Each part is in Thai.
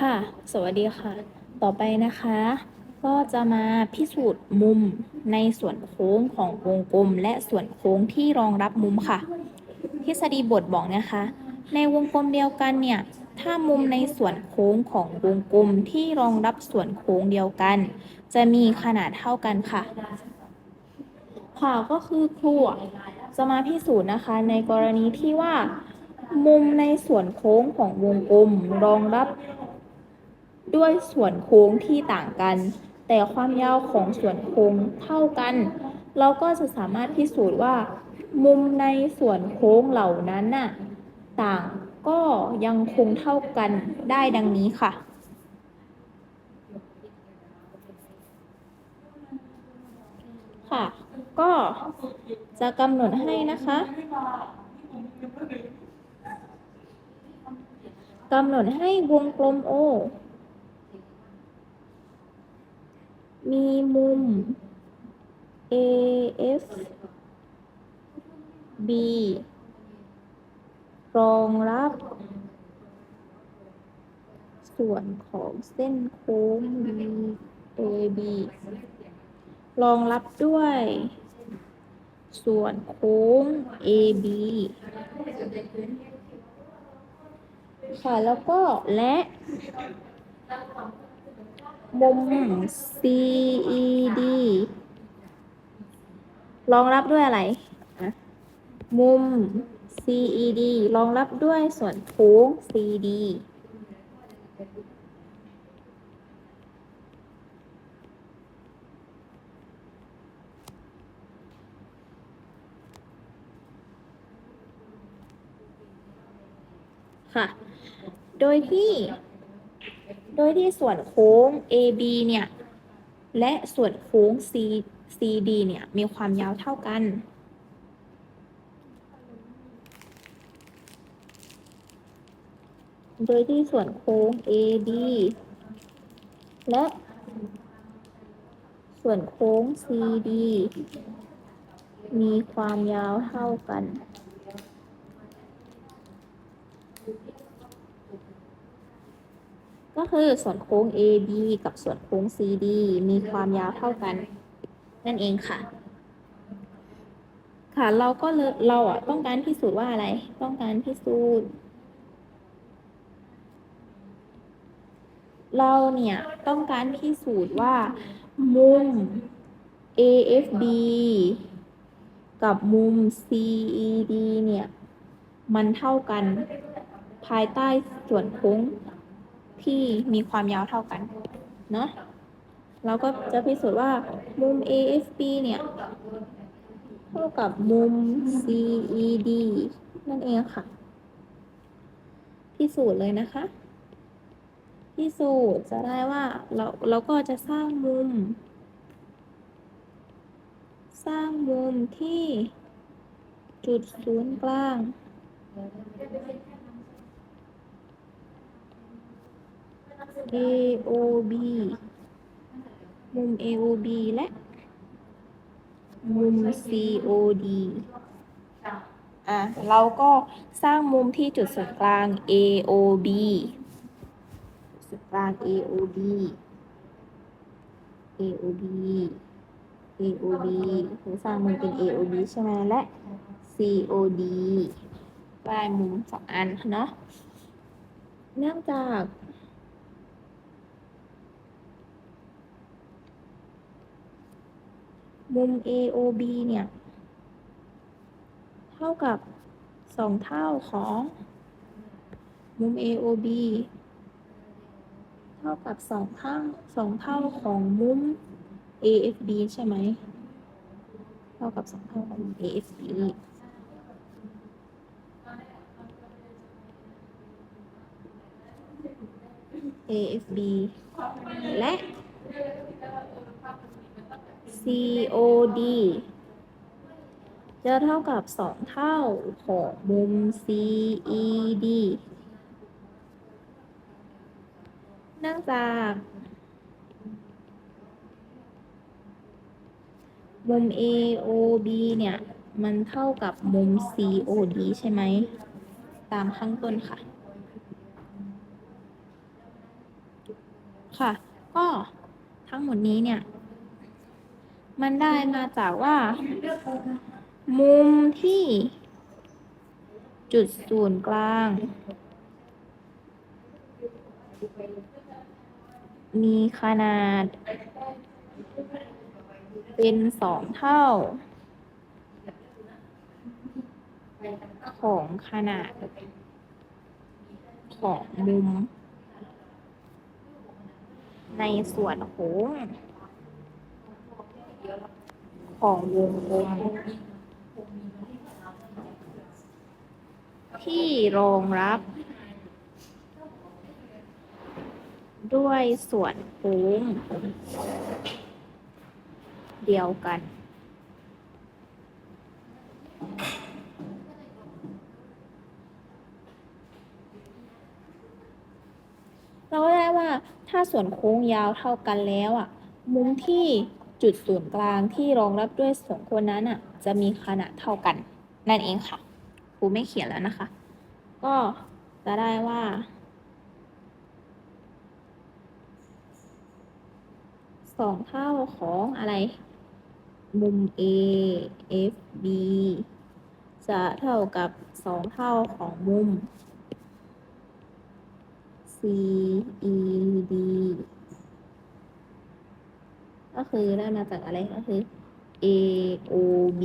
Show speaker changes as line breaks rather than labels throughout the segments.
ค่ะ สวัสดีค่ะ ต่อไปนะคะ ก็จะมาพิสูจน์มุมในส่วนโค้งของวงกลม และส่วนโค้งที่รองรับมุมค่ะ ทฤษฎีบทบอกนะคะ ในวงกลมเดียวกันเนี่ย ถ้ามุมในส่วนโค้งของวงกลมที่รองรับส่วนโค้งเดียวกัน จะมีขนาดเท่ากันค่ะ ค่ะก็คือครูจะมาพิสูจน์นะคะในกรณีที่ว่า มุมในส่วนโค้งของวงกลมรองรับ ด้วยส่วนโค้งที่ต่างกัน แต่ความยาวของส่วนโค้งเท่ากัน เราก็จะสามารถพิสูจน์ว่า มุมในส่วนโค้งเหล่านั้นน่ะต่างก็ยังคงเท่ากันได้ดังนี้ค่ะ ค่ะ ก็จะกำหนดให้นะคะกำหนดให้วงกลม O มีมุม AF B รองรับ ส่วนของเส้นโค้ง AB รองรับด้วย ส่วนโค้ง AB ค่ะ แล้วก็และ มุม CED รองรับด้วยอะไร มุม CED รองรับด้วยส่วนโค้ง CD ค่ะ โดยที่ ดยที่ส่วนโค้ง AB เนี่ยและส่วนโค้ง C CD เนี่ยมีความยาวเท่ากัน โดยที่ส่วนโค้ง AB และส่วนโค้ง CD มีความยาวเท่ากัน ก็คือส่วนโค้ง AB กับส่วนโค้ง CD มีความยาวเท่ากัน นั่นเองค่ะ ค่ะเราก็เราอะต้องการพิสูจน์ว่าอะไร ต้องการพิสูจน์เราเนี่ยต้องการพิสูจน์ว่า มุม AFB กับมุม CED เนี่ย มันเท่ากันภายใต้ส่วนโค้ง ที่มีความยาวเท่ากัน เนาะเราก็จะพิสูจน์ว่ามุม AFB เนี่ย เท่ากับมุม CED นั่นเองค่ะ พิสูจน์เลยนะคะ พิสูจน์จะได้ว่าเราเราก็จะสร้างมุม สร้างมุมที่จุดศูนย์กลาง AOB มุม AOB และ มุม COD อะ เราก็สร้างมุมที่จุดศูนย์กลาง AOB ศูนย์กลาง AOB AOB AOB คือสร้างมุมเป็น AOB ใช่ไหมและ COD ได้มุมสองอันเนาะเนื่องจาก มุม AOB เนี่ย เท่ากับสองเท่าของมุม AOB เท่ากับสองเท่าสองเท่าของมุม AFB ใช่ไหม เท่ากับสองเท่าของมุม AFB AFB และ COD จะเท่ากับสองเท่าของมุม CED เนื่องจาก มุม AOB เนี่ย มันเท่ากับมุม COD ใช่ไหม ตามข้างต้นค่ะ ค่ะ ก็ทั้งหมดนี้เนี่ย มันได้มาจากว่า มุมที่ จุดศูนย์กลาง มีขนาด เป็นสองเท่า ของขนาด ของมุม ในส่วนโค้ง ของวงกลมที่รองรับ ด้วยส่วนโค้งเดียวกัน เราได้ว่าถ้าส่วนโค้งยาวเท่ากันแล้วอะ มุมที่ จุดศูนย์กลางที่รองรับด้วยส่วนโค้งนั้นอะจะมีขนาดเท่ากัน นั่นเองค่ะครูไม่เขียนแล้วนะคะ ก็จะได้ว่าสองเท่าของอะไร มุม A F B จะเท่ากับสองเท่าของมุม C E D ก็คือได้มาจากอะไรก็คือ A O B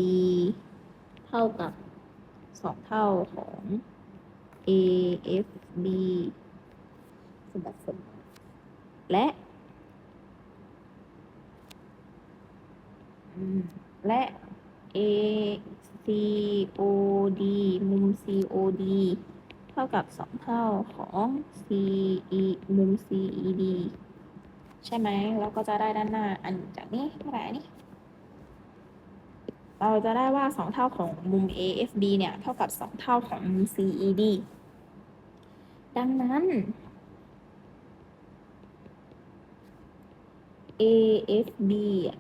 เท่ากับสองเท่าของ A F B สมบัติสมและ และ A C O D มุม C O D เท่ากับสองเท่าของ C E มุม C E D ใช่ไหมแล้วก็จะได้ด้านหน้าอันจากนี้เท่าไหร่อันนี้ เราจะได้ว่าสองเท่าของมุม A F B เนี่ย เท่ากับสองเท่าของมุม C E D ดังนั้น A F B อะ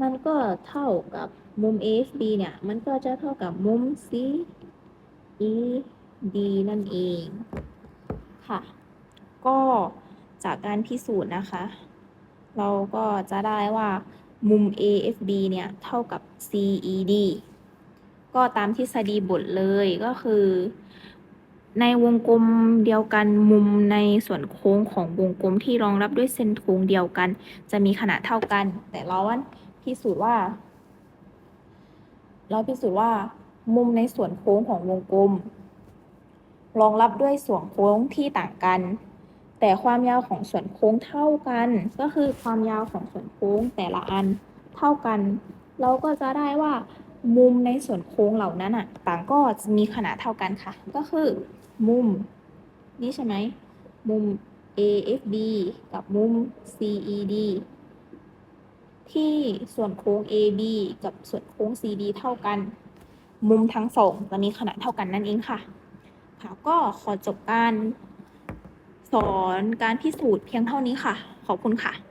มันก็เท่ากับมุม AFB เนี่ย มันก็จะเท่ากับมุม CED นั่นเอง ค่ะ ก็ จากการพิสูจน์นะคะ เราก็จะได้ว่ามุม AFB เนี่ยเท่ากับ CED ก็ตามทฤษฎีบทเลยก็คือ ในวงกลมเดียวกันมุมในส่วนโค้งของวงกลมที่รองรับด้วยเส้นโค้งเดียวกัน จะมีขนาดเท่ากัน แต่เราว่าพิสูจน์ว่า เราพิสูจน์ว่า มุมในส่วนโค้งของวงกลม รองรับด้วยส่วนโค้งที่ต่างกัน แต่ความยาวของส่วนโค้งเท่ากัน ก็คือความยาวของส่วนโค้งแต่ละอันเท่ากัน เราก็จะได้ว่ามุมในส่วนโค้งเหล่านั้นอะต่างก็มีขนาดเท่ากันค่ะ ก็คือมุมนี่ใช่ไหมมุม AFB กับมุม CED ที่ส่วนโค้ง AB กับส่วนโค้ง CD เท่ากัน มุมทั้งสองจะมีขนาดเท่ากันนั่นเองค่ะค่ะก็ขอจบการ อนการพิสูจน์เพียงเท่านี้ค่ะ ขอบคุณค่ะ